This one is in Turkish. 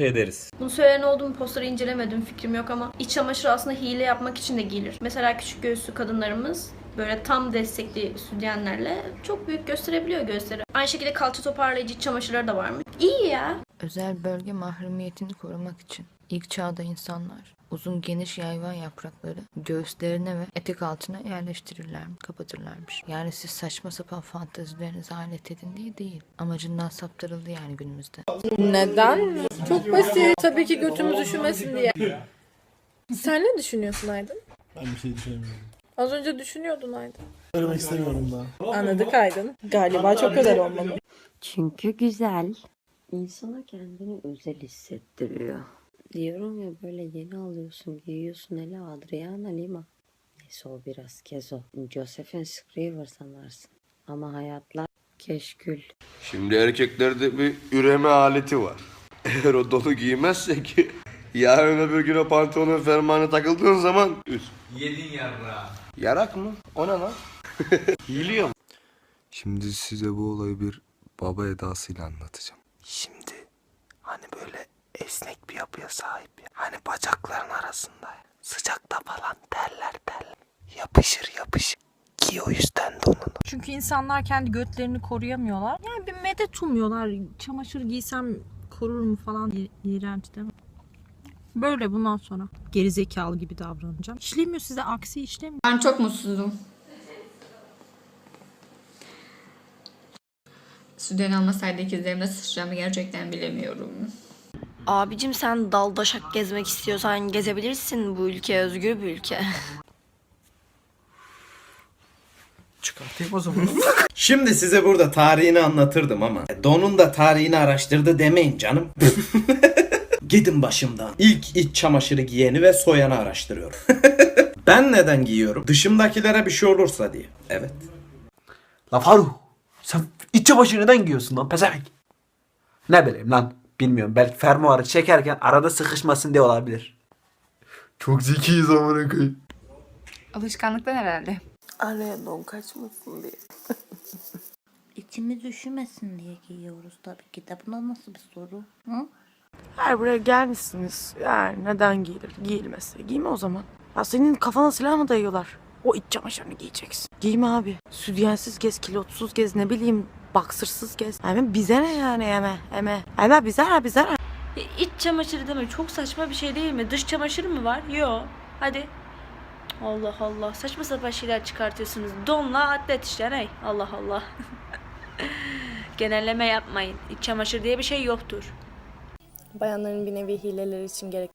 ederiz. Bunu söyleyen oldu mu posteri incelemedim fikrim yok ama iç çamaşırı aslında hile yapmak için de giyilir. Mesela küçük göğüslü kadınlarımız böyle tam destekli sütyenlerle çok büyük gösterebiliyor göğüsleri. Aynı şekilde kalça toparlayıcı iç çamaşırları da var mı? İyi ya. Özel bölge mahremiyetini korumak için ilk çağda insanlar uzun geniş yayvan yaprakları göğüslerine ve etek altına yerleştirirler, kapatırlarmış. Yani siz saçma sapan fantezilerinize alet edin diye değil. Amacından saptırıldı yani günümüzde. Neden? Çok basit. Tabii ki götümüz üşümesin diye. Sen ne düşünüyorsun Aydın? Ben bir şey düşünemiyorum. Az önce düşünüyordun Aydın. Söylemek istemiyorum daha. Anladık Aydın. Galiba çok özel olmalı. Çünkü güzel. İnsana kendini özel hissettiriyor. Diyorum ya böyle yeni alıyorsun, giyiyorsun hele Adriana Lima. Neyse o biraz kezo. Josephine Scriver sanarsın. Ama hayatlar keşkül. Şimdi erkeklerde bir üreme aleti var. Eğer o donu giymezsek yarın öbür gün o pantolonun fermuarına takıldığın zaman üst. Yedin yarra. Yarak mı? O ne lan? Yiliyor? Şimdi size bu olayı bir baba edasıyla anlatacağım. Şimdi esnek bir yapıya sahip ya. Hani bacakların arasında sıcakta falan terler terler. Yapışır yapışır. Giy o yüzden donunu. Çünkü insanlar kendi götlerini koruyamıyorlar. Yani bir medet umuyorlar. Çamaşır giysem korur mu falan. İğrenç değil mi? Böyle bundan sonra. Gerizekalı gibi davranacağım. İşlemiyor size aksi işlemiyor. Ben çok mutsuzum. Süden almasaydı ikizlerimle sıçacağımı gerçekten bilemiyorum. Abicim sen daldaşak gezmek istiyorsan gezebilirsin. Bu ülke özgür bir ülke. Çıkartayım o zaman. Şimdi size burada tarihini anlatırdım ama Don'un da tarihini araştırdı demeyin canım. Gidin başımdan. İlk iç çamaşırı giyeni ve soyanı araştırıyorum. ben neden giyiyorum? Dışımdakilere bir şey olursa diye. Evet. La Faruk. Sen iç çamaşırı neden giyiyorsun lan pezevenk? Ne bileyim lan. Bilmiyorum. Belki fermuarı çekerken arada sıkışmasın diye olabilir. Çok zekiyiz amına koyayım. Alışkanlıktan herhalde. Araya don kaçmasın diye. İçimiz üşümesin diye giyiyoruz tabii ki de. Buna nasıl bir soru? Hı? Her buraya gelmişsiniz. Yani neden giyilir? Giyilmesi. Giyme o zaman. Ya senin kafana silah mı dayıyorlar? O iç çamaşırını giyeceksin. Giyme abi. Südyensiz gez, kilotsuz gez, ne bileyim baksırsız gez. Hemen bize ne yani eme, eme. Eme bize ne, bize ne? İç çamaşırı demek çok saçma bir şey değil mi? Dış çamaşırı mı var? Yo. Hadi. Allah Allah. Saçma sapan şeyler çıkartıyorsunuz. Donla atlet işte ne? Allah Allah. Genelleme yapmayın. İç çamaşır diye bir şey yoktur. Bayanların bir nevi hileleri için gerek